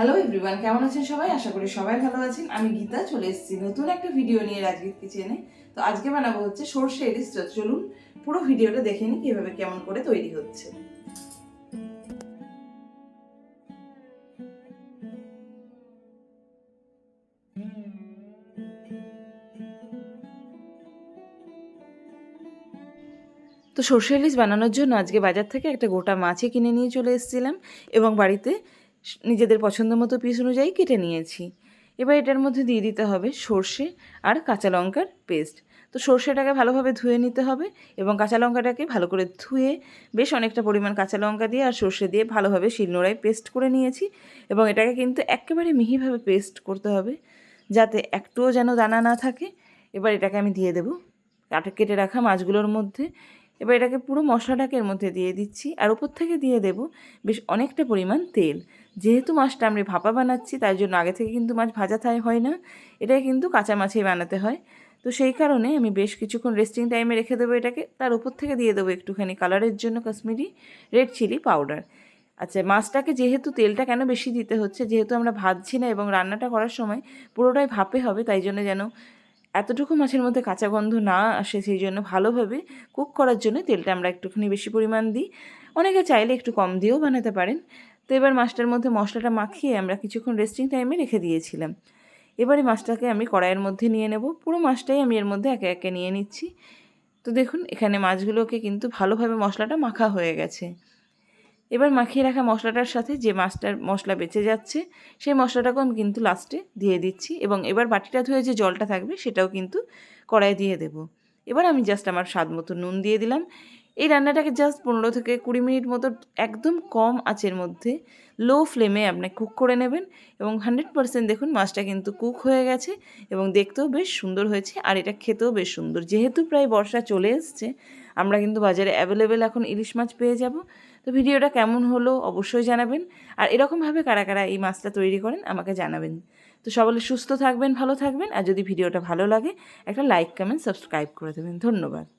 Hello everyone কেমন আছেন সবাই? আশা করি সবাই ভালো আছেন। আমি গীতা, চলে এসেছি নতুন একটা ভিডিও নিয়ে রাজগীত কিচেনে। তো আজকে বানাবো হচ্ছে সর্ষে ইলিশ চলুন পুরো ভিডিওটা দেখে নিই কীভাবে কেমন করে তৈরি হচ্ছে। তো সর্ষে ইলিশ বানানোর জন্য আজকে বাজার থেকে একটা গোটা মাছই কিনে নিয়ে চলে এসেছিলাম এবং বাড়িতে নিজেদের পছন্দ মতো পিস অনুযায়ী কেটে নিয়েছি। এবার এটার মধ্যে দিয়ে দিতে হবে সর্ষে আর কাঁচা লঙ্কার পেস্ট তো সর্ষেটাকে ভালোভাবে ধুয়ে নিতে হবে এবং কাঁচা লঙ্কাটাকে ভালো করে ধুয়ে বেশ অনেকটা পরিমাণ কাঁচা লঙ্কা দিয়ে আর সর্ষে দিয়ে ভালোভাবে শিলনোড়ায় পেস্ট করে নিয়েছি এবং এটাকে কিন্তু একেবারে মিহিভাবে পেস্ট করতে হবে যাতে একটুও যেন দানা না থাকে। এবার এটাকে আমি দিয়ে দেবো। কাটে কেটে রাখা মাছগুলোর মধ্যে এবার এটাকে পুরো মশলাটাকে এর মধ্যে দিয়ে দিচ্ছি, আর উপর থেকে দিয়ে দেব বেশ অনেকটা পরিমাণ তেল। যেহেতু মাছটা আমরা ভাপা বানাচ্ছি, তাই জন্য আগে থেকে কিন্তু মাছ ভাজা থাই হয় না। এটা কিন্তু কাঁচা মাছেই বানাতে হয়। তো সেই কারণে আমি বেশ কিছুক্ষণ রেস্টিং টাইমে রেখে দেবো এটাকে। তার উপর থেকে দিয়ে দেবো একটুখানি কালারের জন্য কাশ্মীরি রেড চিলি পাউডার আচ্ছা মাছটাকে যেহেতু তেলটা কেন বেশি দিতে হচ্ছে, যেহেতু আমরা ভাজছি না এবং রান্নাটা করার সময় পুরোটাই ভাপে হবে, তাই জন্য যেন এতটুকু মাছের মধ্যে কাঁচা গন্ধ না আসে সেই জন্য ভালোভাবে কুক করার জন্য তেলটা আমরা একটুখানি বেশি পরিমাণ দিই। অনেকে চাইলে একটু কম দিয়েও বানাতে পারেন। তো এবার মাছটার মধ্যে মশলাটা মাখিয়ে আমরা কিছুক্ষণ রেস্টিং টাইমে রেখে দিয়েছিলাম। এবারে মাছটাকে আমি কড়াইয়ের মধ্যে নিয়ে নেব। পুরো মাছটাই আমি এর মধ্যে একে একে নিয়ে নিচ্ছি। তো দেখুন, এখানে মাছগুলোকে কিন্তু ভালোভাবে মশলাটা মাখা হয়ে গেছে। এবার মাখিয়ে রাখা মশলাটার সাথে যে মাছটার মশলা বেঁচে যাচ্ছে, সেই মশলাটাকেও আমি কিন্তু লাস্টে দিয়ে দিচ্ছি এবং এবার বাটিটা ধুয়ে যে জলটা থাকবে সেটাও কিন্তু কড়াই দিয়ে দেব। এবার আমি জাস্ট আমার স্বাদ মতো নুন দিয়ে দিলাম। এই রান্নাটাকে জাস্ট পনেরো থেকে কুড়ি মিনিট মতো একদম কম আঁচের মধ্যে লো ফ্লেমে আপনি কুক করে নেবেন এবং হান্ড্রেড পারসেন্ট দেখুন মাছটা কিন্তু কুক হয়ে গেছে এবং দেখতেও বেশ সুন্দর হয়েছে আর এটা খেতেও বেশ সুন্দর। যেহেতু প্রায় বর্ষা চলে এসছে, আমরা কিন্তু বাজারে অ্যাভেলেবেল এখন ইলিশ মাছ পেয়ে যাব। তো ভিডিওটা কেমন হলো অবশ্যই জানাবেন আর এরকমভাবে কারা কারা এই মাছটা তৈরি করেন আমাকে জানাবেন। তো সকলে সুস্থ থাকবেন, ভালো থাকবেন আর যদি ভিডিওটা ভালো লাগে একটা লাইক কমেন্ট সাবস্ক্রাইব করে দেবেন। ধন্যবাদ।